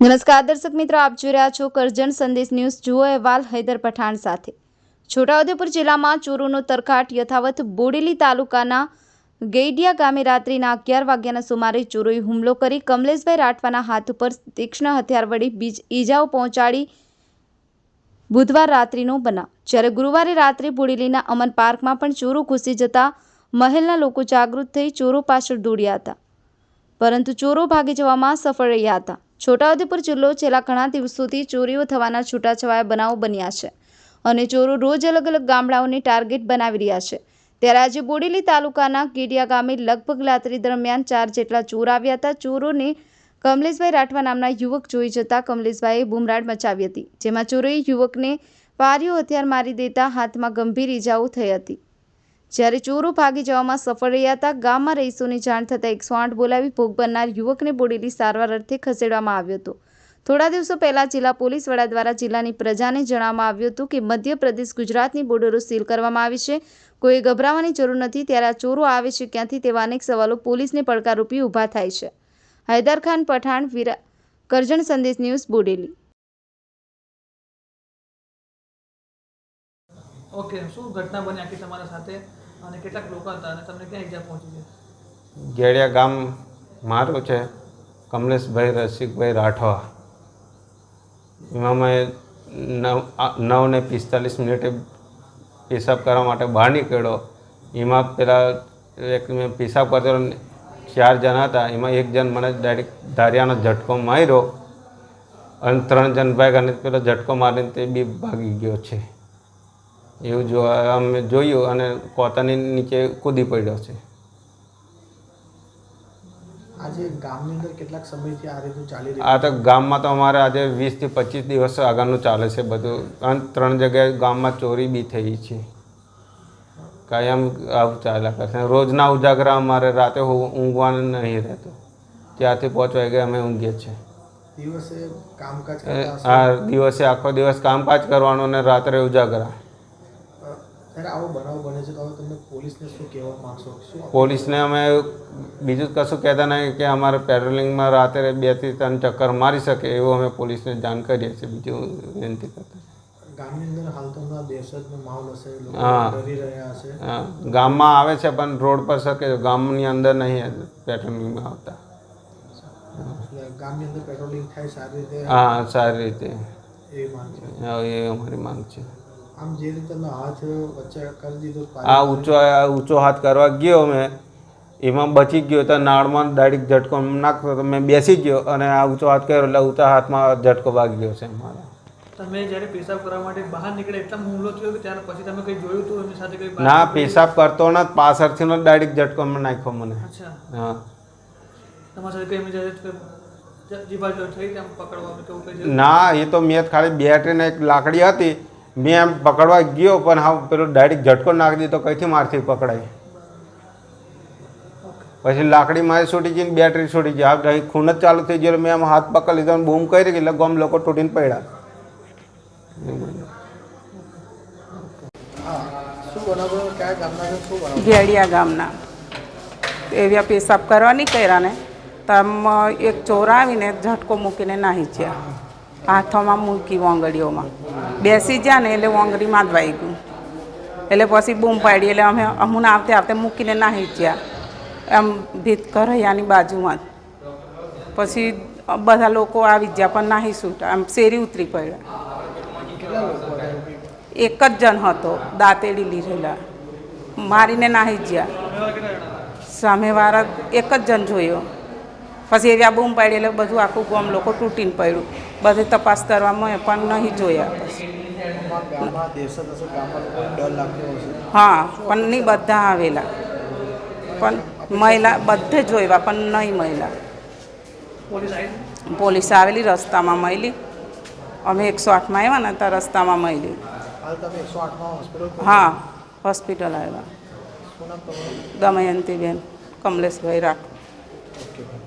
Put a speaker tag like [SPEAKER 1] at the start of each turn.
[SPEAKER 1] નમસ્કાર, દર્શક મિત્રો, આપ જોઈ રહ્યા છો કરજણ સંદેશ ન્યૂઝ. જુઓ અહેવાલ હૈદર પઠાણ સાથે. છોટાઉદેપુર જિલ્લામાં ચોરોનો તરખાટ યથાવત બોડેલી તાલુકાના ગેડિયા ગામે રાત્રિના અગિયાર વાગ્યાના સુમારે ચોરોએ હુમલો કરી કમલેશભાઈ રાઠવાના હાથ ઉપર તીક્ષ્ણ હથિયાર વળી બીજ ઈજાઓ પહોંચાડી બુધવાર રાત્રિનો બનાવ. જ્યારે ગુરુવારે રાત્રે બોડેલીના અમન પાર્કમાં પણ ચોરો ઘૂસી જતા મહેલના લોકો જાગૃત થઈ ચોરો પાછળ દોડ્યા હતા. પરંતુ ચોરો ભાગી જવામાં સફળ રહ્યા હતા. છોટાઉદેપુર જિલ્લો છેલ્લા ઘણા દિવસોથી ચોરીઓ થવાના છૂટાછવાયા બનાવો બન્યા છે અને ચોરો રોજ અલગ અલગ ગામડાઓને ટાર્ગેટ બનાવી રહ્યા છે. ત્યારે આજે બોડેલી તાલુકાના કેડિયા ગામે લગભગ રાત્રિ દરમિયાન ચાર જેટલા ચોર આવ્યા હતા. ચોરોને કમલેશભાઈ રાઠવા નામના યુવક જોઈ જતા કમલેશભાઈએ બુમરાડ મચાવી હતી, જેમાં ચોરોએ યુવકને પારીઓ હથિયાર મારી દેતા હાથમાં ગંભીર ઈજાઓ થઈ હતી. જ્યારે ચોરો ભાગી જવામાં સફળ રહ્યા હતા, ગામમાં રહીશોની જાણ થતાં એકસો આઠ બોલાવી ભોગ બનનાર યુવકને બોડેલી સારવાર અર્થે ખસેડવામાં આવ્યો હતો. થોડા દિવસો પહેલાં જિલ્લા પોલીસ વડા દ્વારા જિલ્લાની પ્રજાને જણાવવામાં આવ્યું હતું કે મધ્યપ્રદેશ ગુજરાતની બોર્ડરો સીલ કરવામાં આવી છે. કોઈ ગભરાવાની જરૂર નથી, ત્યારે આ ચોરો આવે છે ક્યાંથી તેવા અનેક સવાલો પોલીસને પડકારરૂપી ઊભા થાય છે. હૈદર ખાન પઠાણ, વિરા, કરજણ સંદેશ ન્યૂઝ બોડેલી.
[SPEAKER 2] ઓકે, શું ઘટના બની આખી તમારા સાથે? અને કેટલાક લોકો હતા અને તમને ક્યાં ઈજા પહોંચી છે?
[SPEAKER 3] ગેડિયા ગામ મારું છે, કમલેશભાઈ, રસિકભાઈ રાઠવા. એમાં મેં નવ નવ ને પિસ્તાલીસ મિનિટે પેશાબ કરવા માટે બહાર નીકળ્યો. એમાં પેલા એક મેં પેશાબ કરતો ચાર જણા હતા. એમાં એક જણ મને ડાયરેક્ટ ધારિયાનો ઝટકો માર્યો અને ત્રણ જણ ભાઈ અને પેલો ઝટકો મારીને તે બી ભાગી ગયો છે. એવું જોવા અમે જોયું અને કોતાની નીચે કૂદી પડ્યો છે.
[SPEAKER 4] આજે ગામની અંદર કેટલાક સમયથી આ રીતનું ચાલી રહ્યું
[SPEAKER 3] આ તો ગામમાં તો અમારે આજે વીસથી પચીસ દિવસ આગળનું ચાલે છે બધું. અને ત્રણ જગ્યાએ ગામમાં ચોરી બી થઈ છે. કાયમ આવું ચાલ્યા કરશે રોજના ઉજાગરા અમારે રાતે ઊંઘવાનું નહીં રહેતું. ત્યારથી પાંચ વાગે અમે ઊંઘીએ છીએ.
[SPEAKER 4] દિવસે કામકાજ
[SPEAKER 3] આ દિવસે આખો દિવસ કામકાજ કરવાનું અને રાત્રે ઉજાગરા
[SPEAKER 4] અ, ત્યારે આવો બનાવ બને છે તો હવે તમે પોલીસને
[SPEAKER 3] અમે બીજું કશું કહેતા નહીં કે અમારે પેટ્રોલિંગમાં રાત્રે બેથી ત્રણ ચક્કર મારી શકે એવું અમે પોલીસને જાણ કરીએ છીએ બીજું વિનંતી કરતા ગામમાં આવે છે પણ રોડ પર શકે ગામની અંદર નહીં પેટ્રોલિંગમાં આવતા.
[SPEAKER 4] ગામની અંદર પેટ્રોલિંગ થાય સારી રીતે?
[SPEAKER 3] હા સારી રીતે.
[SPEAKER 4] એવી માંગ છે.
[SPEAKER 3] એ અમારી માંગ છે.
[SPEAKER 4] આમ જે રીતે હાથ વચ્ચે કરી દીધો
[SPEAKER 3] આ ઊંચો ઊંચો હાથ કરવા ગયો મેં એમાં બચી ગયો તો નાળમાં ડાયરેક્ટ ઝટકો નાખતો તો મેં બેસી ગયો અને આ ઊંચો હાથ કર્યો એટલે ઊંચા હાથમાં ઝટકો વાગી ગયો છે મારા.
[SPEAKER 2] તમે જ્યારે પેશાબ કરવા માટે બહાર નીકળે એટલા હુમલો થયો કે ત્યાર પછી તમે કંઈ જોયું હતું એમની સાથે કંઈ
[SPEAKER 3] ના પેશાબ કરતો ને પાછળથી નો ડાયરેક્ટ ઝટકો નાખ્યો મને.
[SPEAKER 2] અચ્છા.
[SPEAKER 3] હા.
[SPEAKER 2] તમારા સાથે કંઈ થયું?
[SPEAKER 3] ના એ તો મેં ખાલી બેટરીને એક લાકડી હતી મેં એમ પકડવા ગયો, પણ હા પેલો ડાયરેક્ટ ઝટકો નાખી દીધો, કઈથી મારથી પકડાય? પછી લાકડી મારી છૂટી ગઈ ને બેટરી છૂટી ગઈ. આ ખૂન જ ચાલુ થઈ ગયો મેં આમ હાથ પકડી લીધો બૂમ કરી એટલે ગમ લોકો તૂટીને પડ્યા.
[SPEAKER 4] કયા ગામના.
[SPEAKER 5] એવ્યા પેશાબ કરવા નીકળ્યા ને, તો આમ એક ચોર આવીને ઝટકો મૂકીને નાહી ગયા. હાથોમાં મૂકી વોંગડીઓમાં. બેસી ગયા ને એટલે વોંગડીમાં જ વાઈ ગયું એટલે પછી બૂમ પાડી, એટલે અમે અમને આવતે આવતે મૂકીને નાહી ગયા. એમ ભીત કરૈયાની બાજુમાં જ. પછી બધા લોકો આવી ગયા, પણ નાહી છૂટા આમ શેરી ઉતરી પડ્યા? એક જ જણ હતો, દાંતેડી લીધેલા. મારીને નાહી ગયા. સામેવાળા એક જ જણ જોયો. પછી એવી બૂમ પાડી એટલે બધું આખું ગામ લોકો તૂટીને પડ્યું. બધે તપાસ કરવામાં પણ નહીં જોયા. હા, પણ નહીં બધા આવેલા. પણ મહિલા બધે જોયા પણ નહીં મહિલા.
[SPEAKER 2] પોલીસ
[SPEAKER 5] આવેલી, રસ્તામાં મળી. અમે એકસો આઠમાં આવ્યા ને ત્યાં રસ્તામાં મળી. હા, હોસ્પિટલ આવ્યા. દમયંતીબેન કમલેશભાઈ રાઠોડ.